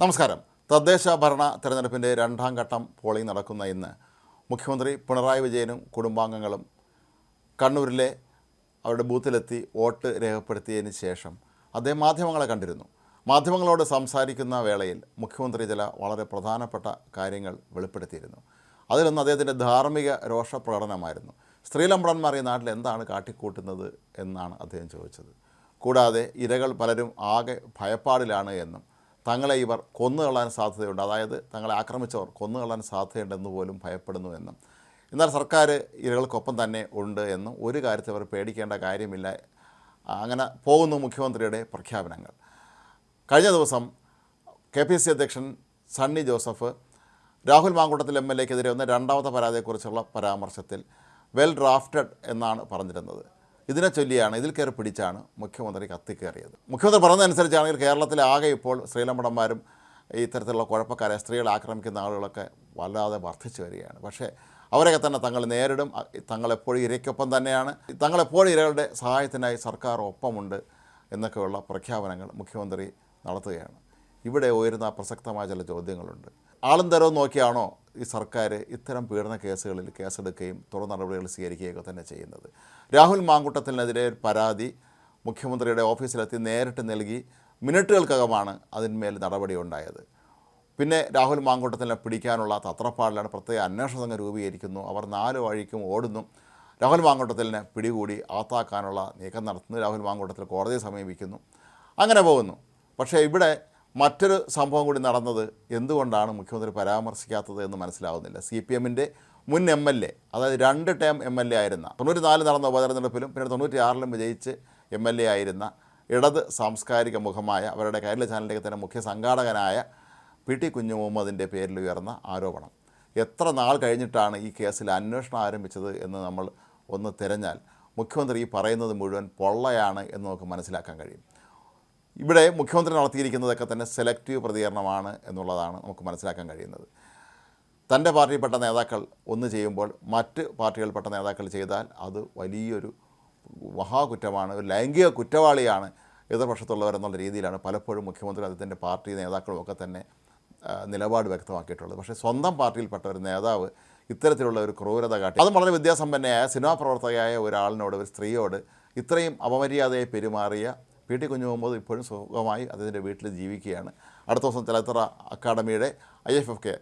നമസ്കാരം. തദ്ദേശ ഭരണ തെരഞ്ഞെടുപ്പിന്റെ രണ്ടാം ഘട്ടം പോളിംഗ് നടക്കുന്ന ഇന്ന് മുഖ്യമന്ത്രി പിണറായി വിജയനും കുടുംബാംഗങ്ങളും കണ്ണൂരിലെ അവരുടെ ബൂത്തിലെത്തി വോട്ട് രേഖപ്പെടുത്തിയതിന് ശേഷം അദ്ദേഹം മാധ്യമങ്ങളെ കണ്ടിരുന്നു. മാധ്യമങ്ങളോട് സംസാരിക്കുന്ന വേളയിൽ മുഖ്യമന്ത്രി ചില വളരെ പ്രധാനപ്പെട്ട കാര്യങ്ങൾ വെളിപ്പെടുത്തിയിരുന്നു. അതിലൊന്ന് അദ്ദേഹത്തിന്റെ ധാർമ്മിക രോഷ പ്രകടനമായിരുന്നു സ്ത്രീലമ്പടന്മാർ ഈ നാട്ടിൽ എന്താണ് കാട്ടിക്കൂട്ടുന്നത് എന്നാണ് അദ്ദേഹം ചോദിച്ചത്. കൂടാതെ ഇരകൾ പലരും ആകെ ഭയപ്പാടിലാണ് എന്നും തങ്ങളെ ഇവർ കൊന്നുകളാൻ സാധ്യതയുണ്ട്. അതായത് തങ്ങളെ ആക്രമിച്ചവർ കൊന്നുകളാൻ സാധ്യതയുണ്ടെന്ന് പോലും ഭയപ്പെടുന്നു എന്നും. എന്നാൽ സർക്കാർ ഇരകൾക്കൊപ്പം തന്നെ ഉണ്ട് എന്നും ഒരു കാര്യത്തിൽ അവർ പേടിക്കേണ്ട കാര്യമില്ല. അങ്ങനെ പോകുന്നു മുഖ്യമന്ത്രിയുടെ പ്രഖ്യാപനങ്ങൾ. കഴിഞ്ഞ ദിവസം കെ പി സി അധ്യക്ഷൻ സണ്ണി ജോസഫ് രാഹുൽ മാങ്കൂട്ടത്തിൽ എം എൽ എക്കെതിരെ വന്ന രണ്ടാമത്തെ പരാതിയെക്കുറിച്ചുള്ള പരാമർശത്തിൽ വെൽ ഡ്രാഫ്റ്റഡ് എന്നാണ് പറഞ്ഞിരുന്നത്. ഇതിനെ ചൊല്ലിയാണ് ഇതിൽ കയറി പിടിച്ചാണ് മുഖ്യമന്ത്രി കത്തിക്കയറിയത് മുഖ്യമന്ത്രി പറഞ്ഞതനുസരിച്ചാണെങ്കിൽ കേരളത്തിലെ ആകെ ഇപ്പോൾ ശ്രീലമ്പടന്മാരും ഇത്തരത്തിലുള്ള കുഴപ്പക്കാരെ സ്ത്രീകളെ ആക്രമിക്കുന്ന ആളുകളൊക്കെ വല്ലാതെ വർദ്ധിച്ചു വരികയാണ്. പക്ഷേ അവരൊക്കെ തന്നെ തങ്ങൾ നേരിടും തങ്ങളെപ്പോഴും ഇരയ്ക്കൊപ്പം തന്നെയാണ്. തങ്ങളെപ്പോഴും ഇരകളുടെ സഹായത്തിനായി സർക്കാർ ഒപ്പമുണ്ട് എന്നൊക്കെയുള്ള പ്രഖ്യാപനങ്ങൾ മുഖ്യമന്ത്രി നടത്തുകയാണ്. ഇവിടെ ഉയരുന്ന പ്രസക്തമായ ചില ചോദ്യങ്ങളുണ്ട്. ആളും തരവും നോക്കിയാണോ ഈ സർക്കാർ ഇത്തരം പീഡന കേസുകളിൽ കേസെടുക്കുകയും തുടർ നടപടികൾ സ്വീകരിക്കുകയൊക്കെ തന്നെ ചെയ്യുന്നത്. രാഹുൽ മാങ്കുട്ടത്തിനെതിരെ പരാതി മുഖ്യമന്ത്രിയുടെ ഓഫീസിലെത്തി നേരിട്ട് നൽകി മിനിറ്റുകൾക്കകമാണ് അതിന്മേൽ നടപടി ഉണ്ടായത് പിന്നെ രാഹുൽ മാങ്കൂട്ടത്തിനെ പിടിക്കാനുള്ള തത്രപ്പാടിലാണ് പ്രത്യേക അന്വേഷണ സംഘം രൂപീകരിക്കുന്നു. അവർ നാല് വഴിക്കും ഓടുന്നു. രാഹുൽ മാങ്കൂട്ടത്തിനെ പിടികൂടി ആത്താക്കാനുള്ള നീക്കം നടത്തുന്നു. രാഹുൽ മാങ്കൂട്ടത്തിൽ കോടതിയെ സമീപിക്കുന്നു. അങ്ങനെ പോകുന്നു. പക്ഷേ ഇവിടെ മറ്റൊരു സംഭവം കൂടി നടന്നത് എന്തുകൊണ്ടാണ് മുഖ്യമന്ത്രി പരാമർശിക്കാത്തത് എന്ന് മനസ്സിലാവുന്നില്ല. സി പി എമ്മിന്റെ മുൻ എം എൽ എ അതായത് രണ്ട് ടേം എം എൽ എ ആയിരുന്ന തൊണ്ണൂറ്റി നാല് നടന്ന ഉപതെരഞ്ഞെടുപ്പിലും പിന്നെ തൊണ്ണൂറ്റി ആറിലും വിജയിച്ച് എം എൽ എ ആയിരുന്ന ഇടത് സാംസ്കാരിക മുഖമായ അവരുടെ കേരള ചാനലിലേക്ക് തന്നെ മുഖ്യ സംഘാടകനായ പി ടി കുഞ്ഞു മുഹമ്മദിന്റെ പേരിൽ ഉയർന്ന ആരോപണം. എത്ര നാൾ കഴിഞ്ഞിട്ടാണ് ഈ കേസിൽ അന്വേഷണം ആരംഭിച്ചത് എന്ന് നമ്മൾ ഒന്ന് തിരഞ്ഞാൽ മുഖ്യമന്ത്രി ഈ പറയുന്നത് മുഴുവൻ പൊള്ളയാണ് എന്ന് നമുക്ക് മനസ്സിലാക്കാൻ കഴിയും. ഇവിടെ മുഖ്യമന്ത്രി നടത്തിയിരിക്കുന്നതൊക്കെ തന്നെ സെലക്റ്റീവ് പ്രതികരണമാണ് എന്നുള്ളതാണ് നമുക്ക് മനസ്സിലാക്കാൻ കഴിയുന്നത്. തന്റെ പാർട്ടിയിൽപ്പെട്ട നേതാക്കൾ ഒന്ന് ചെയ്യുമ്പോൾ മറ്റ് പാർട്ടികളിൽപ്പെട്ട നേതാക്കൾ ചെയ്താൽ അത് വലിയൊരു മഹാകുറ്റമാണ് ഒരു ലൈംഗിക കുറ്റവാളിയാണ് എതിർപക്ഷത്തുള്ളവരെന്നുള്ള രീതിയിലാണ് പലപ്പോഴും മുഖ്യമന്ത്രി അദ്ദേഹത്തിന്റെ പാർട്ടി നേതാക്കളും ഒക്കെ തന്നെ നിലപാട് വ്യക്തമാക്കിയിട്ടുള്ളത്. പക്ഷേ സ്വന്തം പാർട്ടിയിൽപ്പെട്ട ഒരു നേതാവ് ഇത്തരത്തിലുള്ള ഒരു ക്രൂരത കാട്ടി. അതും വളരെ വിദ്യാസമ്പന്നയായ സിനിമാ പ്രവർത്തകയായ ഒരാളിനോട് ഒരു സ്ത്രീയോട് ഇത്രയും അപമര്യാദയെ പെരുമാറിയ പി ടി കുഞ്ഞു മുഹമ്മദ് ഇപ്പോഴും സുഖമായി അദ്ദേഹത്തിന്റെ വീട്ടിൽ ജീവിക്കുകയാണ്. അടുത്ത ദിവസം ചലച്ചിത്ര അക്കാഡമിയുടെ I F F K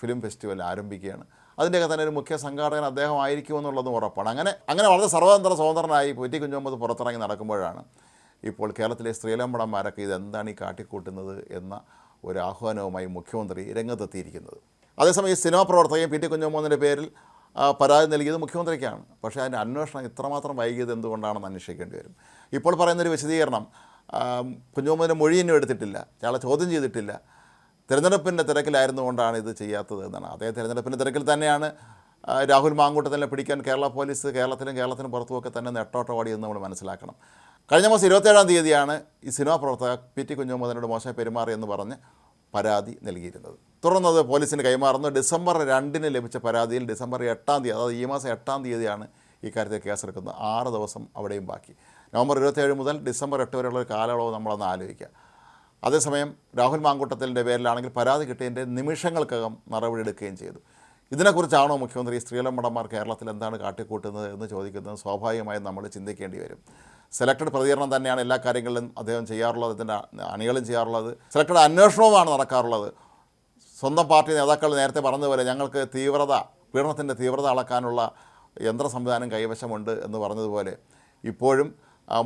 film festival ആരംഭിക്കുകയാണ്. അതിന്റെയൊക്കെ തന്നെ ഒരു മുഖ്യ സംഘാടകൻ അദ്ദേഹം ആയിരിക്കുമെന്നുള്ളതും ഉറപ്പാണ്. അങ്ങനെ അങ്ങനെ വളരെ സർവതന്ത്ര സ്വതന്ത്രനായി പി ടി കുഞ്ഞു മുഹമ്മദ് പുറത്തിറങ്ങി നടക്കുമ്പോഴാണ് ഇപ്പോൾ കേരളത്തിലെ സ്ത്രീലമ്പടന്മാരൊക്കെ ഇതെന്താണ് ഈ കാട്ടിക്കൂട്ടുന്നത് എന്ന ഒരു ആഹ്വാനവുമായി മുഖ്യമന്ത്രി രംഗത്തെത്തിയിരിക്കുന്നത്. അതേസമയം ഈ സിനിമാ പ്രവർത്തകയും പി ടി കുഞ്ഞുമോഹന്റെ പേരിൽ പരാതി നൽകിയത് മുഖ്യമന്ത്രിക്കാണ്. പക്ഷേ അതിന്റെ അന്വേഷണം ഇത്രമാത്രം വൈകിയത് എന്തുകൊണ്ടാണെന്ന് അന്വേഷിക്കേണ്ടി വരും. ഇപ്പോൾ പറയുന്നൊരു വിശദീകരണം കുഞ്ഞുമോഹന്റെ മൊഴിയൊന്നും എടുത്തിട്ടില്ല അയാളെ ചോദ്യം ചെയ്തിട്ടില്ല. തിരഞ്ഞെടുപ്പിന്റെ തിരക്കിലായിരുന്നു കൊണ്ടാണ് ഇത് ചെയ്യാത്തത് എന്നാണ്. അതേ തിരഞ്ഞെടുപ്പിന്റെ തിരക്കിൽ തന്നെയാണ് രാഹുൽ മാങ്കൂട്ടത്തിനെ പിടിക്കാൻ കേരള പോലീസ് കേരളത്തിലും കേരളത്തിനും പുറത്തുമൊക്കെ തന്നെ നെട്ടോട്ടവാടിയെന്ന് നമ്മൾ മനസ്സിലാക്കണം. കഴിഞ്ഞ മാസം ഇരുപത്തേഴാം തീയതിയാണ് ഈ സിനിമാ പ്രവർത്തക പി ടി കുഞ്ഞുമോദനോട് മോശം പെരുമാറിയെന്ന് പറഞ്ഞ് പരാതി നൽകിയിരുന്നത്. തുടർന്നത് പോലീസിന് കൈമാറുന്നു ഡിസംബർ രണ്ടിന് ലഭിച്ച പരാതിയിൽ ഡിസംബർ എട്ടാം തീയതി അതായത് ഈ മാസം എട്ടാം തീയതിയാണ് ഈ കാര്യത്തിൽ കേസെടുക്കുന്നത്. ആറ് ദിവസം അവിടെയും ബാക്കി. നവംബർ ഇരുപത്തേഴ് മുതൽ ഡിസംബർ എട്ട് വരെയുള്ള ഒരു കാലയളവ് നമ്മളൊന്ന് ആലോചിക്കുക. അതേസമയം രാഹുൽ മാങ്കൂട്ടത്തിന്റെ പേരിലാണെങ്കിൽ പരാതി കിട്ടിയതിന്റെ നിമിഷങ്ങൾക്കകം നടപടിയെടുക്കുകയും ചെയ്തു. ഇതിനെക്കുറിച്ചാണോ മുഖ്യമന്ത്രി സ്ത്രീലമ്പടന്മാർ കേരളത്തിൽ എന്താണ് കാട്ടിക്കൂട്ടുന്നത് എന്ന് ചോദിക്കുന്നത്? സ്വാഭാവികമായും നമ്മൾ ചിന്തിക്കേണ്ടി വരും. സെലക്ടഡ് പ്രതികരണം തന്നെയാണ് എല്ലാ കാര്യങ്ങളിലും അദ്ദേഹം ചെയ്യാറുള്ളത് അതിന്റെ അണികളും ചെയ്യാറുള്ളത്. സെലക്ടഡ് അന്വേഷണവുമാണ് നടക്കാറുള്ളത്. സ്വന്തം പാർട്ടി നേതാക്കൾ നേരത്തെ പറഞ്ഞതുപോലെ ഞങ്ങൾക്ക് തീവ്രത പീഡനത്തിന്റെ തീവ്രത അളക്കാനുള്ള യന്ത്ര സംവിധാനം കൈവശമുണ്ട് എന്ന് പറഞ്ഞതുപോലെ ഇപ്പോഴും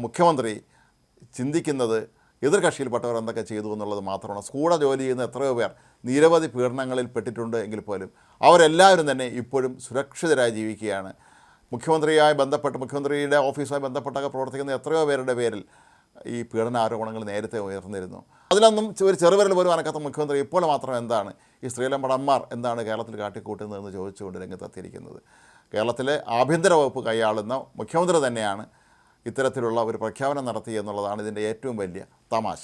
മുഖ്യമന്ത്രി ചിന്തിക്കുന്നത് എതിർകക്ഷിയിൽപ്പെട്ടവർ എന്തൊക്കെ ചെയ്തു എന്നുള്ളത് മാത്രമാണ്. സ്കൂള ജോലി ചെയ്യുന്ന എത്രയോ പേർ നിരവധി പീഡനങ്ങളിൽ പെട്ടിട്ടുണ്ട് എങ്കിൽ പോലും അവരെല്ലാവരും തന്നെ ഇപ്പോഴും സുരക്ഷിതരായി ജീവിക്കുകയാണ്. മുഖ്യമന്ത്രിയുമായി ബന്ധപ്പെട്ട് മുഖ്യമന്ത്രിയുടെ ഓഫീസുമായി ബന്ധപ്പെട്ടൊക്കെ പ്രവർത്തിക്കുന്ന എത്രയോ പേരുടെ പേരിൽ ഈ പീഡന ആരോപണങ്ങൾ നേരത്തെ ഉയർന്നിരുന്നു. അതിലൊന്നും ഒരു ചെറുവിരൽ പോലും അനക്കാത്ത മുഖ്യമന്ത്രി ഇപ്പോൾ മാത്രം എന്താണ്? ഈ സ്ത്രീലമ്പടന്മാർ എന്താണ് കേരളത്തിൽ കാട്ടിക്കൂട്ടുന്നതെന്ന് ചോദിച്ചുകൊണ്ട് രംഗത്തെത്തിയിരിക്കുന്നത്? കേരളത്തിലെ ആഭ്യന്തര വകുപ്പ് കൈയാളുന്ന മുഖ്യമന്ത്രി തന്നെയാണ് ഇത്തരത്തിലുള്ള ഒരു പ്രഖ്യാപനം നടത്തി എന്നുള്ളതാണ് ഇതിന്റെ ഏറ്റവും വലിയ തമാശ.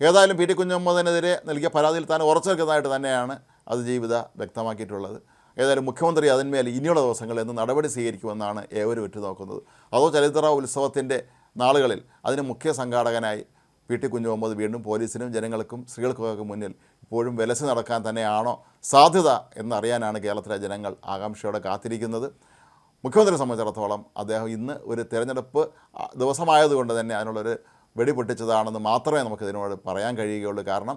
ഏതായാലും പി ടി കുഞ്ഞമ്മദിനെതിരെ നൽകിയ പരാതിയിൽ താൻ ഉറച്ചു നിൽക്കുന്നതായിട്ട് തന്നെയാണ് അത് ജീവിത വ്യക്തമാക്കിയിട്ടുള്ളത്. ഏതായാലും മുഖ്യമന്ത്രി അതിന്മേൽ ഇനിയുള്ള ദിവസങ്ങളിൽ എന്ന് നടപടി സ്വീകരിക്കുമെന്നാണ് ഏവരും ഉറ്റുനോക്കുന്നത്. അതോ ചരിത്ര ഉത്സവത്തിന്റെ നാളുകളിൽ അതിന് മുഖ്യ സംഘാടകനായി പി ടി കുഞ്ഞു മുഹമ്മദ് വീണ്ടും പോലീസിനും ജനങ്ങൾക്കും സ്ത്രീകൾക്കുമൊക്കെ മുന്നിൽ ഇപ്പോഴും വിലസി നടക്കാൻ തന്നെയാണോ സാധ്യത എന്നറിയാനാണ് കേരളത്തിലെ ജനങ്ങൾ ആകാംക്ഷയോടെ കാത്തിരിക്കുന്നത്. മുഖ്യമന്ത്രിയെ സംബന്ധിച്ചിടത്തോളം അദ്ദേഹം ഇന്ന് ഒരു തിരഞ്ഞെടുപ്പ് ദിവസമായതുകൊണ്ട് തന്നെ അതിനുള്ളൊരു വെടി പൊട്ടിച്ചതാണെന്ന് മാത്രമേ നമുക്കിതിനോട് പറയാൻ കഴിയുകയുള്ളൂ. കാരണം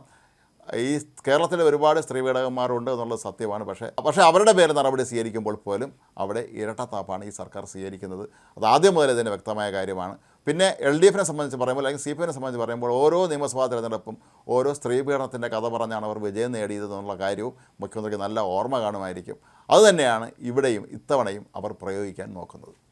ഈ കേരളത്തിലെ ഒരുപാട് സ്ത്രീ പീഡകന്മാരുണ്ട് എന്നുള്ളത് സത്യമാണ്. പക്ഷേ പക്ഷേ അവരുടെ പേര് നടപടി സ്വീകരിക്കുമ്പോൾ പോലും അവിടെ ഇരട്ടത്താപ്പാണ് ഈ സർക്കാർ സ്വീകരിക്കുന്നത്. അത് ആദ്യം മുതൽ ഇതിന്റെ വ്യക്തമായ കാര്യമാണ്. പിന്നെ എൽ ഡി എഫിനെ സംബന്ധിച്ച് പറയുമ്പോൾ അല്ലെങ്കിൽ സി പി എമ്മിനെ സംബന്ധിച്ച് പറയുമ്പോൾ ഓരോ നിയമസഭാ തിരഞ്ഞെടുപ്പും ഓരോ സ്ത്രീ പീഡനത്തിന്റെ കഥ പറഞ്ഞാണ് അവർ വിജയം നേടിയത് എന്നുള്ള കാര്യവും മുഖ്യമന്ത്രിക്ക് നല്ല ഓർമ്മ കാണുമായിരിക്കും. അതുതന്നെയാണ് ഇവിടെയും ഇത്തവണയും അവർ പ്രയോഗിക്കാൻ നോക്കുന്നത്.